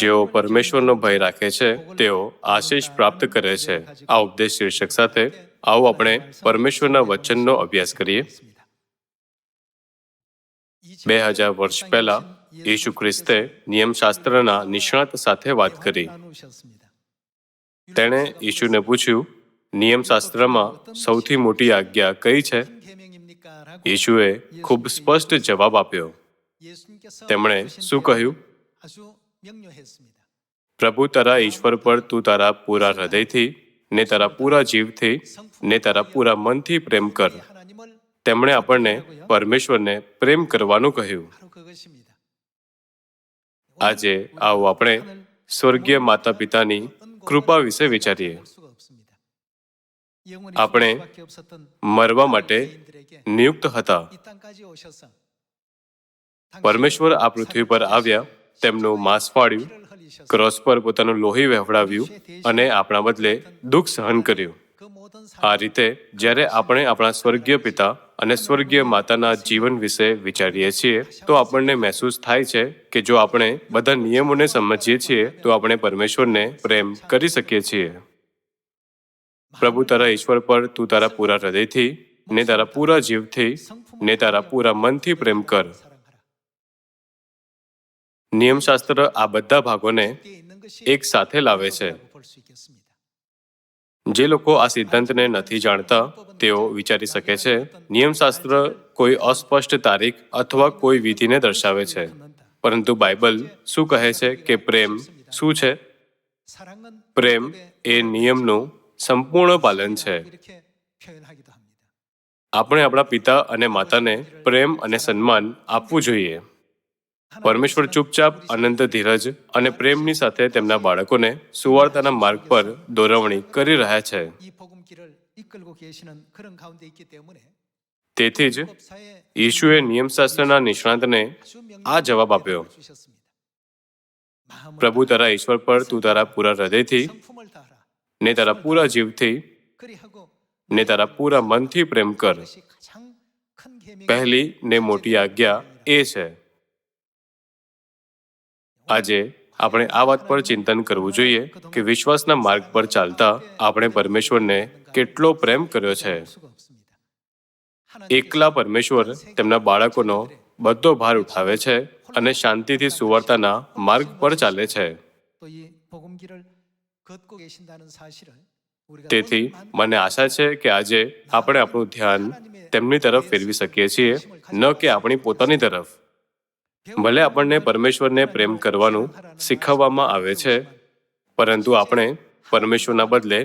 જેઓ પરમેશ્વરનો ભય રાખે છે, તેઓ આશીષ પ્રાપ્ત કરે છે. આ ઉપદેશ શીર્ષક સાથે આવો આપણે પરમેશ્વરના વચનનો અભ્યાસ કરીએ. બે હજાર વર્ષ પહેલા ઈસુ ખ્રિસ્તે નિયમશાસ્ત્રના નિષ્ણાત સાથે વાત કરી. તેણે ઈશુને પૂછ્યું, નિયમશાસ્ત્રમાં સૌથી મોટી આજ્ઞા કઈ છે? ઈશુએ ખૂબ સ્પષ્ટ જવાબ આપ્યો. તેમણે શું કહ્યું? પ્રભુ તારા ઈશ્વર પર તું તારા પૂરા હૃદયથી ને તારા પૂરા જીવથી ને તારા પૂરા મનથી પ્રેમ કર તેમણે આપણને પરમેશ્વરને પ્રેમ કરવાનું કહ્યું આજે આવો આપણે સ્વર્ગીય માતા પિતાની કૃપા વિશે વિચારીએ આપણે મરવા માટે નિયુક્ત હતા પરમેશ્વર આ પૃથ્વી પર આવ્યા તેમનું માંસ ફાડ્યું, ક્રોસ પર પોતાનું લોહી વહેવડાવ્યું અને આપણા બદલે દુઃખ સહન કર્યું. આ રીતે જ્યારે આપણે આપણા સ્વર્ગીય પિતા અને સ્વર્ગીય માતાના જીવન વિશે વિચારીએ છીએ, તો આપણને મહેસૂસ થાય છે કે જો આપણે બધા નિયમોને સમજીએ છીએ, તો આપણે પરમેશ્વરને પ્રેમ કરી શકીએ છીએ. પ્રભુ તારા ઈશ્વર પર તું તારા પૂરા હૃદયથી ને તારા પૂરા જીવથી ને તારા પૂરા મનથી પ્રેમ કર. નિયમશાસ્ત્ર આ બધા ભાગોને એક સાથે લાવે છે. જે લોકો આ સિદ્ધાંતને નથી જાણતા, તેઓ વિચારી શકે છે, નિયમશાસ્ત્ર કોઈ અસ્પષ્ટ તારીખ અથવા કોઈ વિધિને દર્શાવે છે. પરંતુ બાઇબલ શું કહે છે કે પ્રેમ શું છે? પ્રેમ એ નિયમનું સંપૂર્ણ પાલન છે. આપણે આપણા પિતા અને માતાને પ્રેમ અને સન્માન આપવું જોઈએ. પરમેશ્વર ચૂપચાપ, અનંત ધીરજ અને પ્રેમની સાથે તેમના બાળકોને સુવાર્તાના માર્ગ પર દોરવણી કરી રહ્યા છે. તેથી જ ઈશુએ નિયમશાસ્ત્રના નિષ્ણાંતને આ જવાબ આપ્યો. પ્રભુ તારા ઈશ્વર પર તું તારા પૂરા હૃદયથી ને તારા પૂરા જીવથી ને તારા પૂરા મનથી પ્રેમ કર. પહેલી ને મોટી આજ્ઞા એ છે. આજે આપણે આ વાત પર ચિંતન કરવું જોઈએ કે વિશ્વાસના માર્ગ પર ચાલતા આપણે પરમેશ્વરને કેટલો પ્રેમ કર્યો છે. એકલા પરમેશ્વર તેમના બાળકોનો બધો ભાર ઉઠાવે છે અને શાંતિથી સુવાર્તાના માર્ગ પર ચાલે છે. તેથી મને આશા છે કે આજે આપણે આપણું ધ્યાન તેમની તરફ ફેરવી શકીએ છીએ, ન કે આપણી પોતાની તરફ. ભલે આપણને પરમેશ્વરને પ્રેમ કરવાનું શીખવવામાં આવે છે, પરંતુ આપણે પરમેશ્વરના બદલે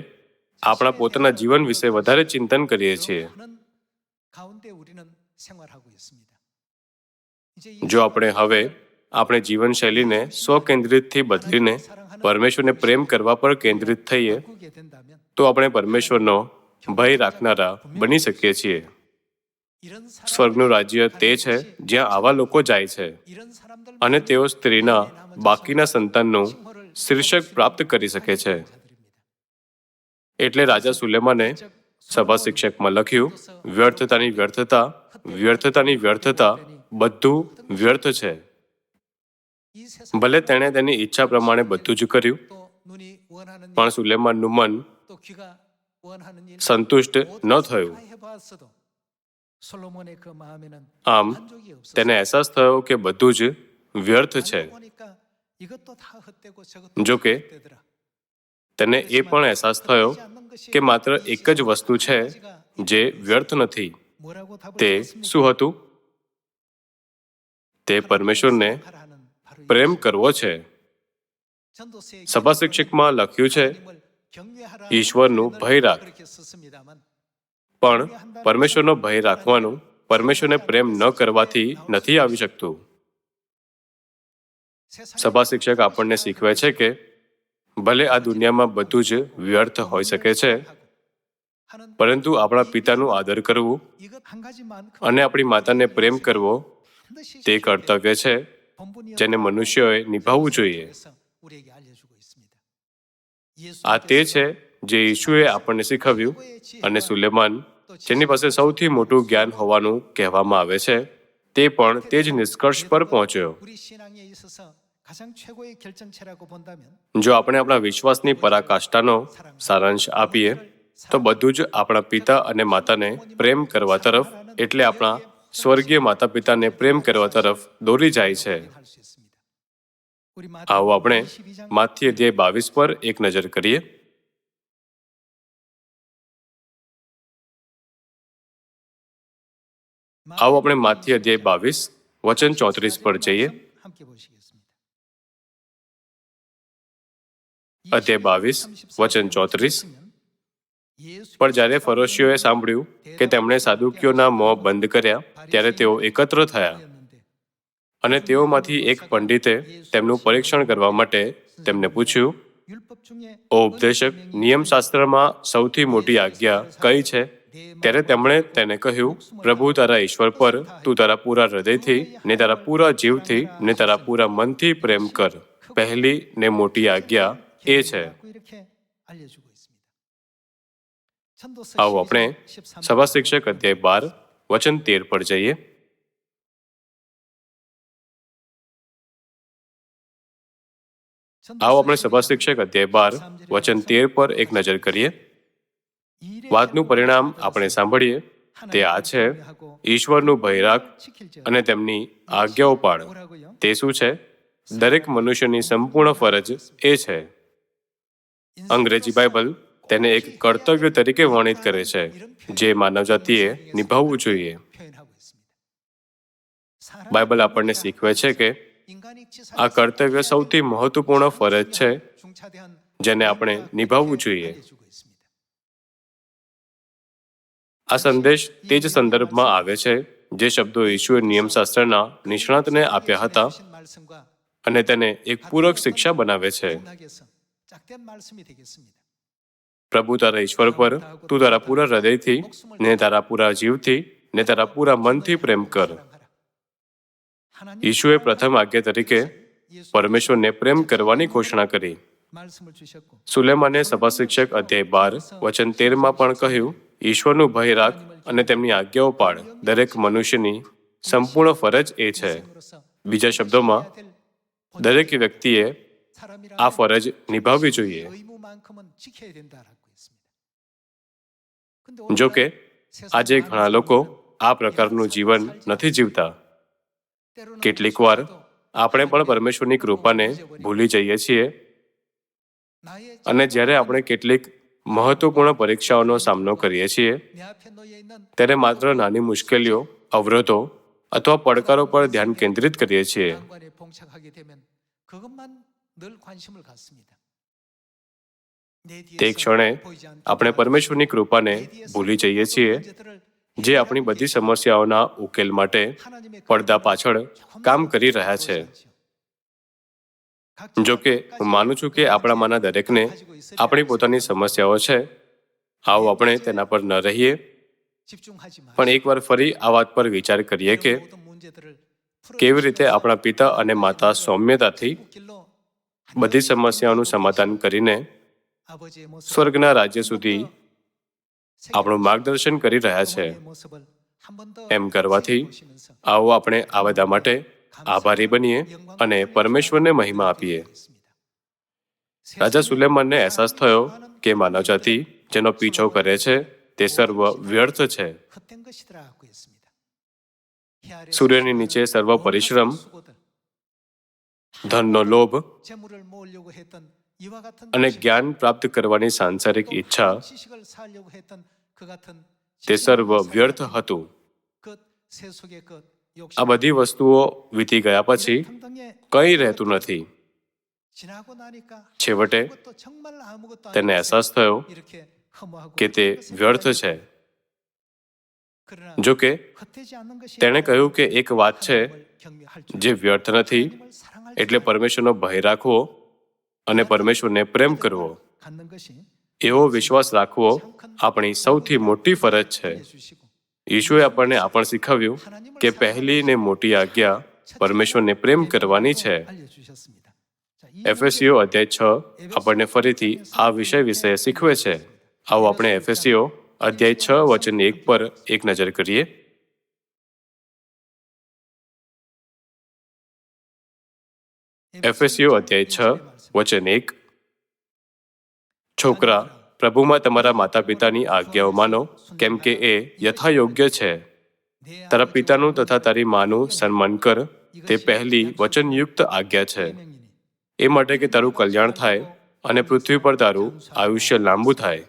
આપણા પોતાના જીવન વિશે વધારે ચિંતન કરીએ છીએ. જો આપણે હવે આપણે જીવનશૈલીને સ્વકેન્દ્રિતથી બદલીને પરમેશ્વરને પ્રેમ કરવા પર કેન્દ્રિત થઈએ, તો આપણે પરમેશ્વરનો ભય રાખનારા બની શકીએ છીએ. સ્વર્ગનું રાજ્ય તે છે જ્યાં આવા લોકો જાય છે. અને તેઓ સ્ત્રીના, બાકીના સંતાનનું શીર્ષક પ્રાપ્ત કરી શકે છે. એટલે રાજા સુલેમાને સભા શિક્ષકમાં લખ્યું, વ્યર્થતાની વ્યર્થતા વ્યર્થતાની વ્યર્થતા બધું વ્યર્થ છે. ભલે તેણે તેની ઈચ્છા પ્રમાણે બધું જ કર્યું, પણ સુલેમાનનું મન સંતુષ્ટ ન થયું. આમ તેને અહેસાસ થયો કે બધું જ વ્યર્થ છે જો કે તેને એ પણ અહેસાસ થયો કે માત્ર એક જ વસ્તુ છે જે વ્યર્થ નથી તે શું હતું તે પરમેશ્વરને પ્રેમ કરવો છે સભા શિક્ષકમાં લખ્યું છે ઈશ્વરનું ભય રાખ પણ પરમેશ્વરનો ભય રાખવાનું, પરમેશ્વરને પ્રેમ ન કરવાથી નથી આવી શકતું. સભા શિક્ષક આપણને શીખવે છે કે, ભલે આ દુનિયામાં બધું જ વ્યર્થ હોઈ શકે છે, પરંતુ આપણા પિતાનું આદર કરવું અને આપણી માતાને પ્રેમ કરવો તે કર્તવ્ય છે, જેને મનુષ્યોએ નિભાવવું જોઈએ. આ તે છે જે ઈશુએ આપણને શીખવ્યું અને સુલેમાન, જેની પાસે સૌથી મોટું જ્ઞાન હોવાનું કહેવામાં આવે છે, તે પણ તે જ નિષ્કર્ષ પર પહોંચ્યો. જો આપણે આપણા વિશ્વાસની પરાકાષ્ઠાનો સારાંશ આપીએ, તો બધું જ આપણા પિતા અને માતાને પ્રેમ કરવા તરફ, એટલે આપણા સ્વર્ગીય માતા પિતાને પ્રેમ કરવા તરફ દોરી જાય છે. આવો આપણે માથ્ય ધ્યેય બાવીસ પર એક નજર કરીએ. આવો આપણે માથી અધ્યાય બાવીસ, વચન ચોત્રીસ પર જઈએ. અધ્યાય બાવીસ, વચન ચોત્રીસ. પણ જ્યારે ફરોશીઓએ સાંભળ્યું કે તેમણે સાદુકીઓના મોં બંધ કર્યા, ત્યારે તેઓ એકત્ર થયા. અને તેઓમાંથી એક પંડિતે તેમનું પરીક્ષણ કરવા માટે તેમને પૂછ્યું, ઓ ઉપદેશક, નિયમશાસ્ત્રમાં સૌથી મોટી આજ્ઞા કઈ છે? ત્યારે તેમણે તેને કહ્યું, પ્રભુ, તારા ઈશ્વર પર તું તારા પૂરા હૃદયથી ને તારા પૂરા જીવથી ને તારા પૂરા મનથી પ્રેમ કર. પહેલી ને મોટી આજ્ઞા એ છે. આવો આપણે સભા શિક્ષક અધ્યાય બાર, વચન તેર પર જઈએ. આવો આપણે સભા શિક્ષક અધ્યાય બાર, વચન તેર પર એક નજર કરીએ. વાતનું પરિણામ આપણે સાંભળીએ. તે આ છે. ઈશ્વરનું ભય રાખ અને તેમની આજ્ઞાઓ પાળો તે શું છે? દરેક મનુષ્યની સંપૂર્ણ ફરજ એ છે. અંગ્રેજી બાઇબલ તેને એક કર્તવ્ય તરીકે વર્ણિત કરે છે જે માનવજાતિએ નિભાવવું જોઈએ. બાઇબલ આપણને શીખવે છે કે આ કર્તવ્ય સૌથી મહત્વપૂર્ણ ફરજ છે જેને આપણે નિભાવવું જોઈએ. આ સંદેશ તે જ સંદર્ભમાં આવે છે, જે શબ્દો ઈશ્વર નિયમશાસ્ત્રના નિષ્ણાતને આપ્યા હતા અને તેને એક પૂરક શિક્ષા બનાવે છે. પ્રભુ તારા ઈશ્વર પર, તું તારા પૂરા હૃદયથી, ને તારા પૂરા જીવથી, ને તારા પૂરા મનથી પ્રેમ કર. ઈશુએ પ્રથમ આજ્ઞા તરીકે પરમેશ્વરને પ્રેમ કરવાની ઘોષણા કરી. સુલેમાને સભાશિક્ષક અધ્યાય બાર, વચન તેરમાં પણ કહ્યું, ઈશ્વરનું ભય રાખ અને તેમની આજ્ઞાઓ પાડ દરેક મનુષ્યની સંપૂર્ણ ફરજ એ છે. બીજા શબ્દોમાં, દરેક વ્યક્તિએ આ ફરજ નિભાવવી જોઈએ. જો કે, આજે ઘણા લોકો આ પ્રકારનું જીવન નથી જીવતા. કેટલીક વાર આપણે પણ પરમેશ્વરની કૃપાને ભૂલી જઈએ છીએ અને જ્યારે આપણે કેટલીક મહત્વપૂર્ણ પરીક્ષાઓનો સામનો કરીએ છીએ, ત્યારે માત્ર નાની મુશ્કેલીઓ, અવરોધો અથવા પડકારો પર ધ્યાન કેન્દ્રિત કરીએ છીએ. તે ક્ષણે આપણે પરમેશ્વરની કૃપાને ભૂલી જઈએ છીએ, જે આપણી બધી સમસ્યાઓના ઉકેલ માટે પડદા પાછળ કામ કરી રહ્યા છે. જો કે, હું માનું છું કે આપણામાંના દરેકને આપણી પોતાની સમસ્યાઓ છે, આવો આપણે તેના પર ન રહીએ. પણ એકવાર ફરી આ વાત પર વિચાર કરીએ કે કેવી રીતે આપણા પિતા અને માતા સૌમ્યતાથી બધી સમસ્યાઓનું સમાધાન કરીને સ્વર્ગના રાજ્ય સુધી આપણું માર્ગદર્શન કરી રહ્યા છે. એમ કરવાથી આવો આપણે આ બધા માટે આભારી બનીએ અને પરમેશ્વરને મહિમા આપીએ. રાજા સુલેમનને અહેસાસ થયો કે માનવજાતિ જેનો પીછો કરે છે, તે સર્વ વ્યર્થ છે. સૂર્યની નીચે સર્વ પરિશ્રમ, ધનનો લોભ અને જ્ઞાન પ્રાપ્ત કરવાની સાંસારિક ઈચ્છા, તે સર્વ વ્યર્થ હતું. આ બધી વસ્તુઓ વીતી ગયા પછી કંઈ રહેતું નથી. છેવટે તેને અહેસાસ થયો કે તે વ્યર્થ છે. જો કે તેણે કહ્યું કે એક વાત છે, જે વ્યર્થ નથી, એટલે પરમેશ્વરનો ભય રાખવો અને પરમેશ્વરને પ્રેમ કરવો. એવો વિશ્વાસ રાખવો આપણી સૌથી મોટી ફરજ છે. ઈશુએ આપણને આ પણ શીખવ્યું કે પહેલી ને મોટી આજ્ઞા પરમેશ્વરને પ્રેમ કરવાની છે. એફએસીઓ અધ્યાય છ આપણને ફરીથી આ વિષય વિષય શીખવે છે. આવો આપણે એફએસસીઓ અધ્યાય છ વચન એક પર એક નજર કરીએ. એફએસીઓ અધ્યાય છ વચન એક. છોકરા પ્રભુમાં તમારા માતા પિતાની આજ્ઞાઓ માનો, કેમ કે એ યથાયોગ્ય છે. તારા પિતાનું તથા તારી માનું સન્માન કર, તે પહેલી વચનયુક્ત આજ્ઞા છે. એ માટે કે તારું કલ્યાણ થાય અને પૃથ્વી પર તારું આયુષ્ય લાંબુ થાય.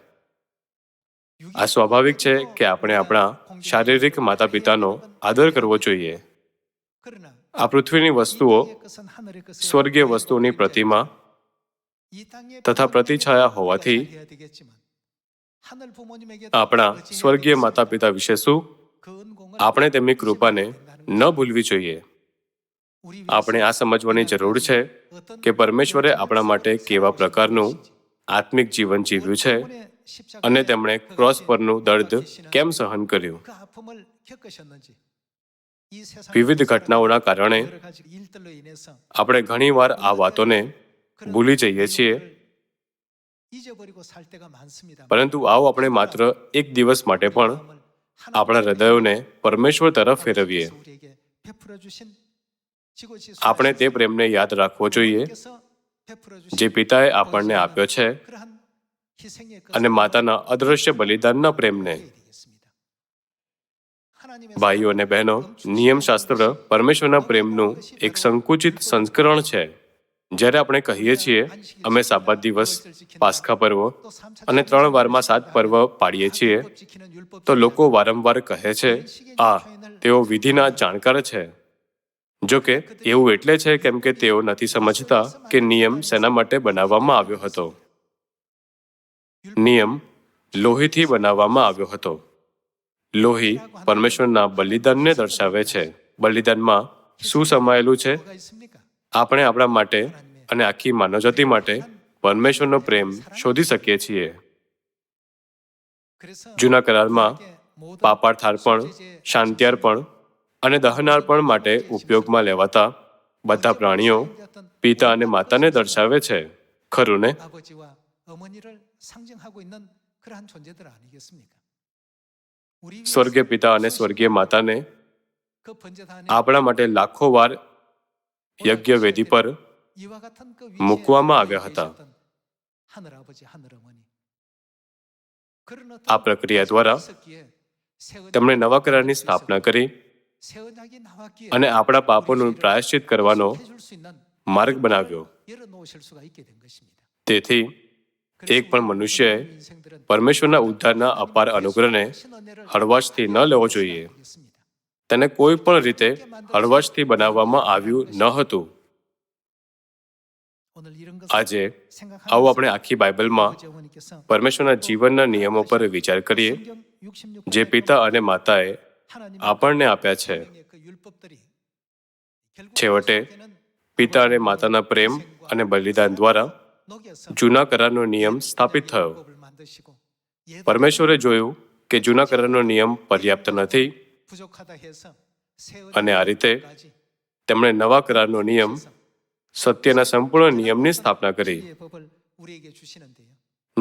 આ સ્વાભાવિક છે કે આપણે આપણા શારીરિક માતા પિતાનો આદર કરવો જોઈએ. આ પૃથ્વીની વસ્તુઓ સ્વર્ગીય વસ્તુઓની પ્રતિમા તથા પ્રતિછાયા હોવાથી આપણા સ્વર્ગીય માતા પિતા વિશે શું આપણે તેમની કૃપાને ન ભૂલવી જોઈએ. આપણે આ સમજવાની જરૂર છે કે પરમેશ્વરે આપણા માટે કેવા પ્રકારનું આત્મિક જીવન જીવ્યું છે અને તેમણે ક્રોસ પરનું દર્દ કેમ સહન કર્યું? વિવિધ ઘટનાઓના કારણે આપણે ઘણીવાર આ વાતોને ભૂલી જઈએ છીએ પરંતુ આવો આપણે માત્ર એક દિવસ માટે પણ આપણા હૃદયોને પરમેશ્વર તરફ ફેરવીએ. આપણે તે પ્રેમને યાદ રાખવો જોઈએ જે પિતાએ આપણને આપ્યો છે અને માતાના અદ્રશ્ય બલિદાનના પ્રેમને. ભાઈઓ અને બહેનો નિયમશાસ્ત્ર પરમેશ્વરના પ્રેમનું એક સંકુચિત સંસ્કરણ છે. જ્યારે આપણે કહીએ છીએ, અમે સાબાત દિવસ, પાસખા પર્વ અને ત્રણ વારમાં સાત પર્વ પાડીએ છીએ, તો લોકો વારંવાર કહે છે, આ, તેઓ વિધિના જાણકાર છે. જો કે એવું એટલે છે કેમ કે તેઓ નથી સમજતા કે નિયમ શેના માટે બનાવવામાં આવ્યો હતો. નિયમ લોહીથી બનાવવામાં આવ્યો હતો. લોહી પરમેશ્વરના બલિદાનને દર્શાવે છે. બલિદાનમાં શું સમાયેલું છે? આપણે આપણા માટે અને આખી માનવજાતિ માટે પરમેશ્વરનો પ્રેમ શોધી શકીએ છીએ. જૂના કરારમાં પાપાર્થાર્પણ શાંત્યાર્પણ અને દહનાર્પણ માટે ઉપયોગમાં લેવાતા બધા પ્રાણીઓ પિતા અને માતાને દર્શાવે છે. ખરું ને? સ્વર્ગીય પિતા અને સ્વર્ગીય માતાને આપણા માટે લાખો વાર યજ્ઞ વેદી પર મૂકવામાં આવ્યા હતા. આ પ્રક્રિયા દ્વારા તેમણે નવા કરારની સ્થાપના કરી અને આપણા પાપોનું પ્રાયશ્ચિત કરવાનો માર્ગ બનાવ્યો. તેથી એક પણ મનુષ્ય પરમેશ્વરના ઉદ્ધારના અપાર અનુગ્રહને હળવાશથી ન લેવો જોઈએ. તેને કોઈ પણ રીતે હળવશથી બનાવવામાં આવ્યું ન હતું. આજે આવો આપણે આખી બાઇબલમાં પરમેશ્વરના જીવનના નિયમો પર વિચાર કરીએ, જે પિતા અને માતાએ આપણને આપ્યા છે. છેવટે પિતા અને માતાના પ્રેમ અને બલિદાન દ્વારા જૂના કરારનો નિયમ સ્થાપિત થયો. પરમેશ્વરે જોયું કે જૂના કરારનો નિયમ પર્યાપ્ત નથી. અને આ રીતે તેમણે નવા કરારનો નિયમ સત્યના સંપૂર્ણ નિયમની સ્થાપના કરી.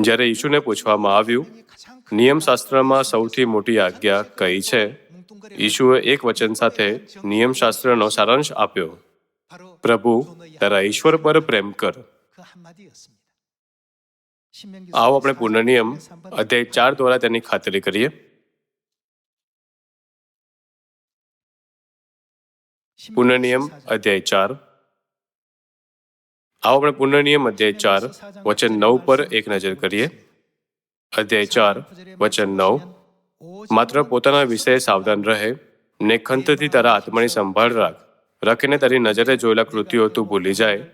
જ્યારે ઈશુને પૂછવામાં આવ્યું નિયમશાસ્ત્રમાં સૌથી મોટી આજ્ઞા કઈ છે? ઈશુએ એક વચન સાથે નિયમશાસ્ત્રનો સારાંશ આપ્યો. પ્રભુ તારા ઈશ્વર પર પ્રેમ કર. આવો આપણે પુનર્નિયમ અધ્યાય ચાર દ્વારા તેની ખાતરી કરીએ. પુનઃનિયમ, અધ્યાય ચાર. આવો આપણે પુનઃનિયમ, અધ્યાય ચાર, વચન નવ પર એક નજર કરીએ. અધ્યાય ચાર, વચન નવ. માત્ર પોતાના વિષય સાવધાન રહે ને ખંતથી તારા આત્માની સંભાળ રાખ. રખીને તારી નજરે જોયેલા કૃતિઓ તું ભૂલી જાય.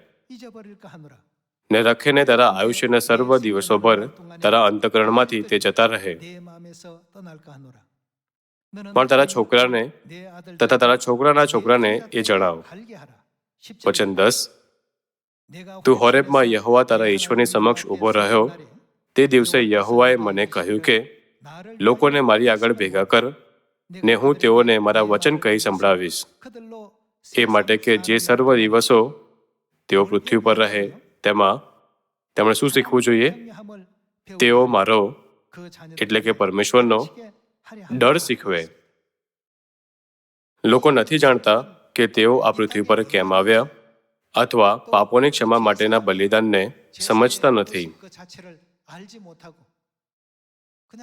ને રખીને તારા આયુષ્યના સર્વ દિવસો પર તારા અંતકરણમાંથી તે જતા રહે. પણ તારા છોકરાને તથા તારા છોકરાના છોકરાને એ જણાવ વચન દસ તું હોરેબમાં યહોવા તારા ઈશ્વરની સમક્ષ ઊભો રહ્યો તે દિવસે યહોવાએ મને કહ્યું કે લોકોને મારી આગળ ભેગા કર ને હું તેઓને મારા વચન કહી સંભળાવીશ એ માટે કે જે સર્વ દિવસો તેઓ પૃથ્વી પર રહે તેમાં તેમણે શું શીખવું જોઈએ તેઓ મારો એટલે કે પરમેશ્વરનો ડર શીખવે. લોકો નથી જાણતા કે તેઓ આ પૃથ્વી પર કેમ આવ્યા અથવા પાપોની ક્ષમા માટેના બલિદાનને સમજતા નથી.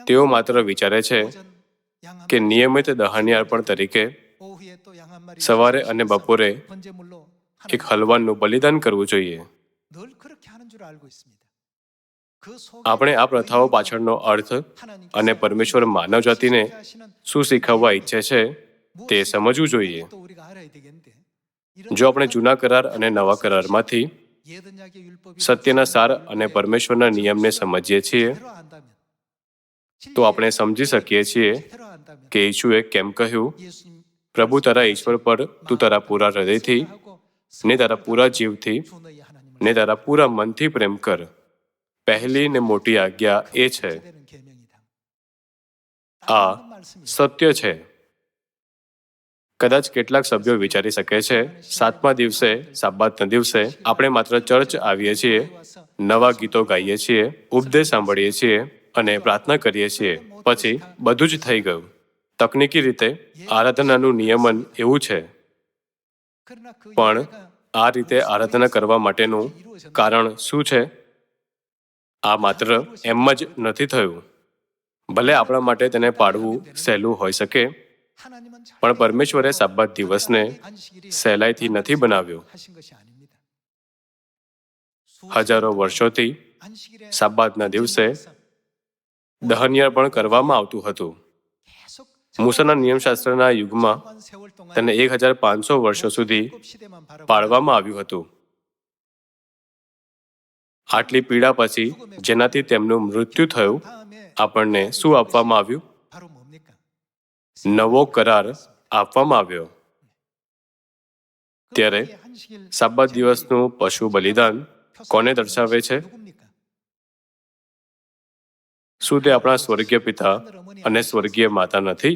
તેઓ માત્ર વિચારે છે કે નિયમિત દહાની અર્પણ તરીકે સવારે અને બપોરે એક હલવાનનું બલિદાન કરવું જોઈએ. આપણે આ પ્રથાઓ પાછળનો અર્થ અને પરમેશ્વર માનવ જાતિને શું શીખવવા ઈચ્છે છે તે સમજવું જોઈએ જો આપણે જૂના કરાર અને નવા કરારમાંથી સત્યના સાર અને પરમેશ્વરના નિયમને સમજીએ છીએ તો આપણે સમજી શકીએ છીએ કે ઈશુએ કેમ કહ્યું પ્રભુ તારા ઈશ્વર પર તું તારા પૂરા હૃદયથી ને તારા પૂરા જીવથી ને તારા પૂરા મનથી પ્રેમ કર પહેલી ને મોટી આજ્ઞા એ છે, આ સત્ય છે. કદાચ કેટલાક સભ્યો વિચારી શકે છે, સાતમા દિવસે, સાબાતના દિવસે આપણે માત્ર ચર્ચ આવીએ છીએ, નવા ગીતો ગાઈએ છીએ, ઉપદેશ સાંભળીએ છીએ અને પ્રાર્થના કરીએ છીએ. પછી બધું જ થઈ ગયું. તકનીકી રીતે આરાધનાનું નિયમન એવું છે. પણ આ રીતે આરાધના કરવા માટેનું કારણ શું છે? આ માત્ર એમ જ નથી થયું. ભલે આપણા માટે તેને પાડવું સહેલું હોઈ શકે, પણ પરમેશ્વરે સાબત દિવસને સહેલાઈથી નથી બનાવ્યો. હજારો વર્ષોથી સાબાતના દિવસે દહનિયાર પણ કરવામાં આવતું હતું. મૂસાના નિયમશાસ્ત્રના યુગમાં તેને એક હજાર પાંચસો વર્ષો સુધી પાળવામાં આવ્યું હતું. આટલી પીડા પછી જેનાથી તેમનું મૃત્યુ થયું, આપણને શું આપવામાં આવ્યું? નવો કરાર આપવામાં આવ્યો. ત્યારે સાબત દિવસનું પશુ બલિદાન કોને દર્શાવે છે? શું તે આપણા સ્વર્ગીય પિતા અને સ્વર્ગીય માતા નથી?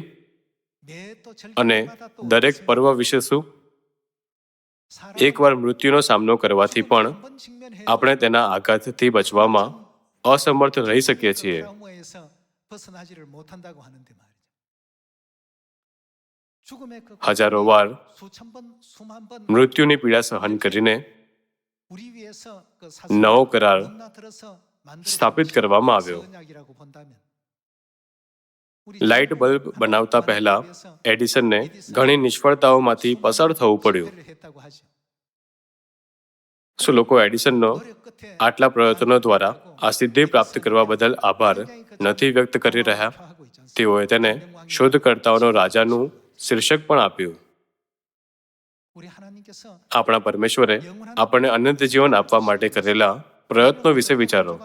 અને દરેક પર્વ વિશે શું? એકવાર મૃત્યુનો સામનો કરવાથી પણ આપણે તેના આઘાતથી બચવામાં અસમર્થ રહી શકીએ છીએ. હજારો વાર મૃત્યુની પીડા સહન કરીને નવો કરાર સ્થાપિત કરવામાં આવ્યો. લાઇટ બલ્બ બનાવતા પહેલા એડિસનને ઘણી નિષ્ફળતાઓમાંથી પસાર થવું પડ્યું. શું લોકો એડિસનનો આટલા પ્રયત્નો દ્વારા આ સિદ્ધિ પ્રાપ્ત કરવા બદલ આભાર. નથી વ્યક્ત કરી રહ્યા. તેઓએ તેને શોધકર્તાઓનો રાજાનું શીર્ષક પણ આપ્યું. આપણા પરમેશ્વરે આપણને અનંત જીવન આપવા માટે કરેલા પ્રયત્નો વિશે વિચારો.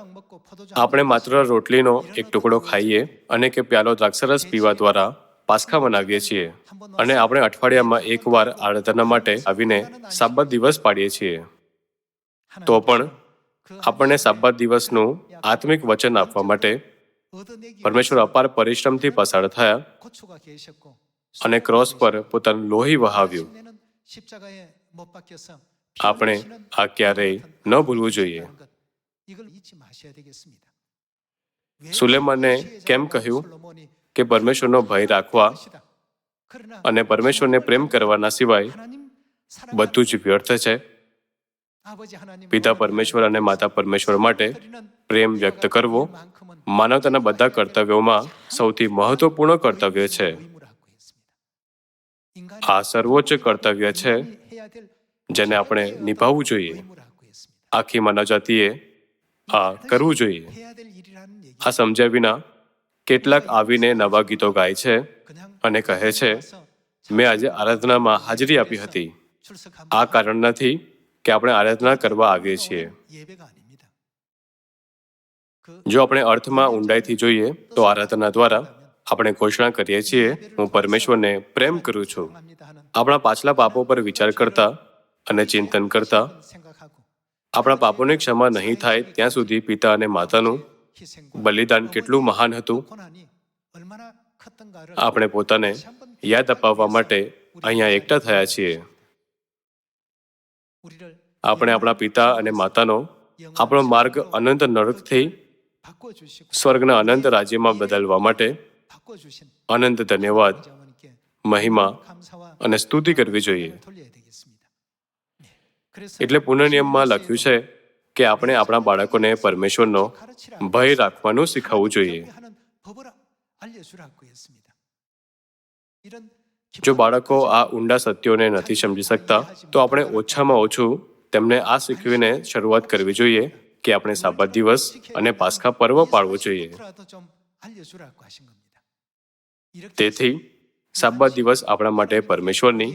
આપણે માત્ર રોટલીનો એક ટુકડો ખાઈએ અને કે પ્યાલો દ્રાક્ષરસ પીવા દ્વારા પાસખા મનાવીએ છીએ. અને આપણે અઠવાડિયામાં એકવાર આરાધના માટે આવીને સાબત દિવસ પાડીએ છીએ. તો પણ આપણને સાબત દિવસનું આત્મિક વચન આપવા માટે પરમેશ્વર અપાર પરિશ્રમથી પસાર થયા અને ક્રોસ પર પોતાનું લોહી વહાવ્યું. આપણે આ ક્યારેય ન ભૂલવું જોઈએ. સુલેમાને કેમ કહ્યું કે પરમેશ્વરનો ભય રાખવા અને પરમેશ્વરને પ્રેમ કરવાના સિવાય બધું જ વ્યર્થ છે. પિતા પરમેશ્વર અને માતા પરમેશ્વર માટે પ્રેમ વ્યક્ત કરવો માનવતાના બધા કર્તવ્યોમાં સૌથી મહત્વપૂર્ણ કર્તવ્ય છે. આ સર્વોચ્ચ કર્તવ્ય છે જેને આપણે નિભાવવું જોઈએ. આખી માનવજાતિએ આ કરવું જોઈએ। આ સમજ્યા વિના કેટલાક આવીને નવા ગીતો ગાય છે અને કહે છે, મેં આજે આરાધનામાં હાજરી આપી હતી। આ કારણ નથી કે આપણે આરાધના કરવા આવીએ છીએ। જો આપણે અર્થમાં ઊંડાઈથી જોઈએ, તો આરાધના દ્વારા આપણે ઘોષણા કરીએ છીએ, હું પરમેશ્વરને પ્રેમ કરું છું। આપણા પાછલા પાપો પર વિચાર કરતા અને ચિંતન કરતા આપણા પાપોની ક્ષમા નહીં થાય ત્યાં સુધી પિતા અને માતાનું બલિદાન કેટલું મહાન હતું. આપણે પોતાને યાદ અપાવવા માટે અહીંયા એકઠા થયા છીએ. આપણે આપણા પિતા અને માતાનો આપણો માર્ગ અનંત નરકથી સ્વર્ગના અનંત રાજ્યમાં બદલવા માટે અનંત ધન્યવાદ, મહિમા અને સ્તુતિ કરવી જોઈએ. એટલે પુનર્નિયમમાં લખ્યું છે કે આપણે આપણા બાળકોને પરમેશ્વરનો ભય રાખવાનું શીખવવું જોઈએ. જો બાળકો આ ઊંડા સત્યોને નથી સમજી શકતા, તો આપણે ઓછામાં ઓછું તેમને આ શીખવીને શરૂઆત કરવી જોઈએ કે આપણે સાબત દિવસ અને પાસખા પર્વ પાળવો જોઈએ. તેથી સાબત દિવસ આપણા માટે પરમેશ્વરની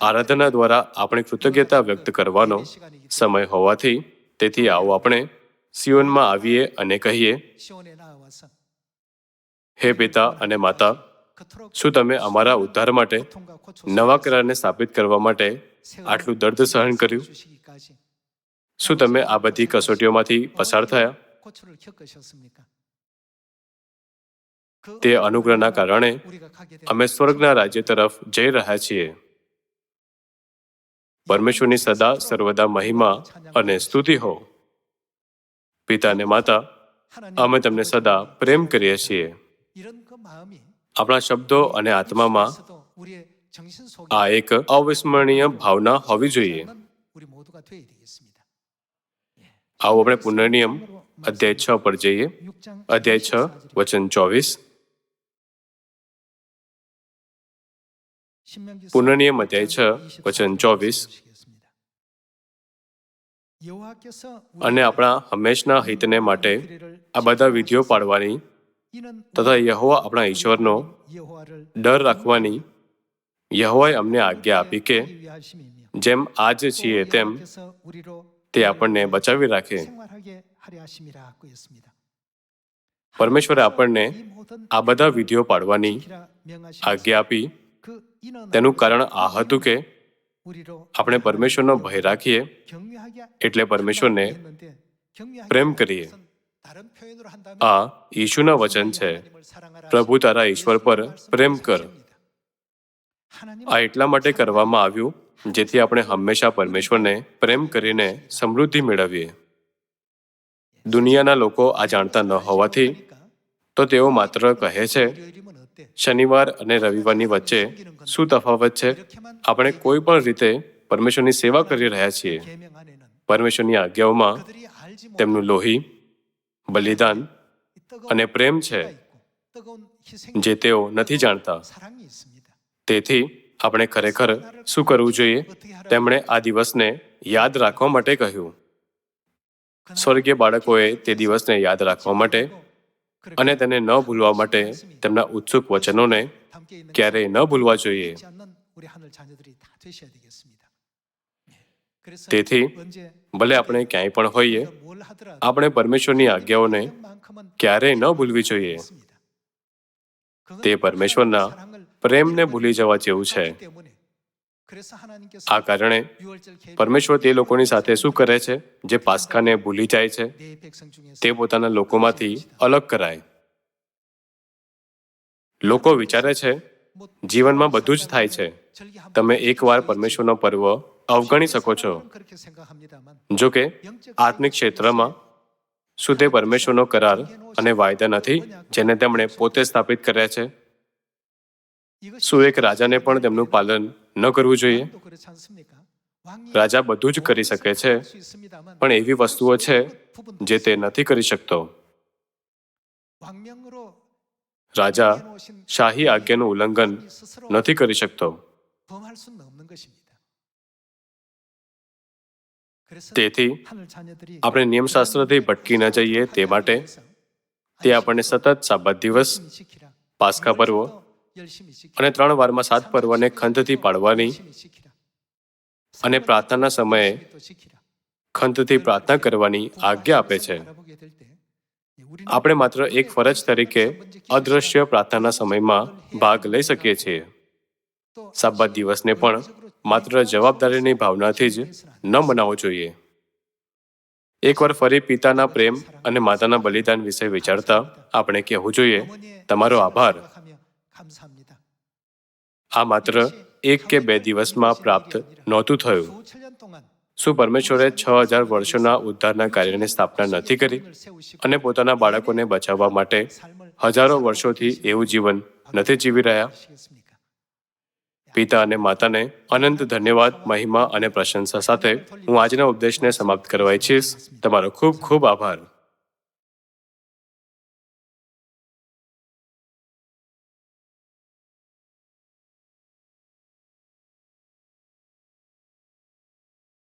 આરાધના દ્વારા આપણી કૃતજ્ઞતા વ્યક્ત કરવાનો સમય હોવાથી તેથી આવો આપણે સિયોનમાં આવીએ અને કહીએ, હે પિતા અને માતા, શું તમે અમારા ઉદ્ધાર માટે નવા કરારને સ્થાપિત કરવા માટે આટલું દર્દ સહન કર્યું? શું તમે આ બધી કસોટીઓમાંથી પસાર થયા? તે અનુગ્રહના કારણે અમે સ્વર્ગના રાજ્ય તરફ જઈ રહ્યા છીએ. પરમેશ્વરની સદા સર્વદા મહિમા અને સ્તુતિ હો. પિતા અને માતા અમે તમને સદા પ્રેમ કરીએ છીએ. આપણા શબ્દો અને આત્મામાં આ એક અવિસ્મરણીય ભાવના હોવી જોઈએ. આવો આપણે પુનર્નિયમ અધ્યાય છ પર જઈએ. અધ્યાય છ વચન ચોવીસ. પુનર્નિયમ અધ્યાય છ વચન ચોવીસ અને આપણા હંમેશના હિતને માટે આ બધા વિધિઓ પાડવાની તથા યહોવા આપણા ઈશ્વરનો ડર રાખવાની યહોવાએ અમને આજ્ઞા આપી કે જેમ આજ છીએ તેમ તે આપણને બચાવી રાખે પરમેશ્વરે આપણને આ બધા વિધિઓ પાડવાની આજ્ઞા આપી તેનું કારણ આ હતું કે આપણે પરમેશ્વરનો ભય રાખીએ એટલે પરમેશ્વરને પ્રેમ કરીએ. આ ઈશુના વચન છે. પ્રભુ તારા ઈશ્વર પર પ્રેમ કર. આ એટલા માટે કરવામાં આવ્યું જેથી આપણે હંમેશા પરમેશ્વરને પ્રેમ કરીને સમૃદ્ધિ મેળવીએ. દુનિયાના લોકો આ જાણતા ન હોવાથી તો તેઓ માત્ર કહે છે શનિવાર અને રવિવારની વચ્ચે શું તફાવત છે? આપણે કોઈ પણ રીતે પરમેશ્વરની સેવા કરી રહ્યા છીએ. પરમેશ્વરની આજ્ઞાઓમાં તેમનું લોહી, બલિદાન અને પ્રેમ છે, જે તેઓ નથી જાણતા. તેથી આપણે ખરેખર શું કરવું જોઈએ? તેમણે આ દિવસને યાદ રાખવા માટે કહ્યું. સ્વર્ગીય બાળકોએ તે દિવસને યાદ રાખવા માટે અને તેને ન ભૂલવા માટે તેમના ઉત્સુક વચનોને ક્યારેય ન ભૂલવા જોઈએ તેથી ભલે આપણે ક્યાંય પણ હોઈએ આપણે પરમેશ્વરની આજ્ઞાઓને ક્યારેય ન ભૂલવી જોઈએ તે પરમેશ્વરના પ્રેમને ભૂલી જવા જેવું છે આ કારણે પરમેશ્વર તે લોકોની સાથે શું કરે છે? જે પાસ્કાને ભૂલી જાય છે? તે પોતાના લોકોમાંથી અલગ કરાય. લોકો વિચારે છે જીવનમાં બધું જ થાય છે. તમે એકવાર પરમેશ્વરનો પર્વ અવગણી શકો છો. જો કે આત્મિક ક્ષેત્રમાં શું તે પરમેશ્વરનો કરાર અને વાયદા નથી જેને તેમણે પોતે સ્થાપિત કર્યા છે? શું એક રાજાને પણ તેમનું પાલન ન કરવું જોઈએ? રાજા બધું જ કરી શકે છે, પણ એવી વસ્તુઓ છે જે તે નથી કરી શકતો. રાજા શાહી આજ્ઞાનું ઉલ્લંઘન નથી કરી શકતો. તેથી આપણે નિયમશાસ્ત્રથી ભટકી ન જઈએ તે માટે. તે આપણને સતત સાબત દિવસ પાસ્કા પર્વ અને ત્રણ વારમાં સાત પર્વને ખંતથી પાડવાની અને પ્રાર્થનાના સમયે ખંતથી પ્રાર્થના કરવાની આજ્ઞા આપે છે. આપણે માત્ર એક ફરજ તરીકે અદ્રશ્ય પ્રાર્થનાના સમયમાં ભાગ લઈ શકીએ છીએ. સાબત દિવસને પણ માત્ર જવાબદારીની ભાવનાથી જ ન મનાવવો જોઈએ. એકવાર ફરી પિતાના પ્રેમ અને માતાના બલિદાન વિશે વિચારતા આપણે કહેવું જોઈએ, તમારો આભાર. આ માત્ર એક કે બે દિવસમાં પ્રાપ્ત નહોતું થયું શું પરમેશ્વરે છ હજાર વર્ષોના ઉદ્ધારના કાર્યની સ્થાપના નથી કરી અને પોતાના બાળકોને બચાવવા માટે હજારો વર્ષોથી એવું જીવન નથી જીવી રહ્યા. પિતા અને માતાને અનંત ધન્યવાદ મહિમા અને પ્રશંસા સાથે હું આજના ઉપદેશને સમાપ્ત કરવા ઈચ્છીશ. તમારો ખૂબ ખૂબ આભાર.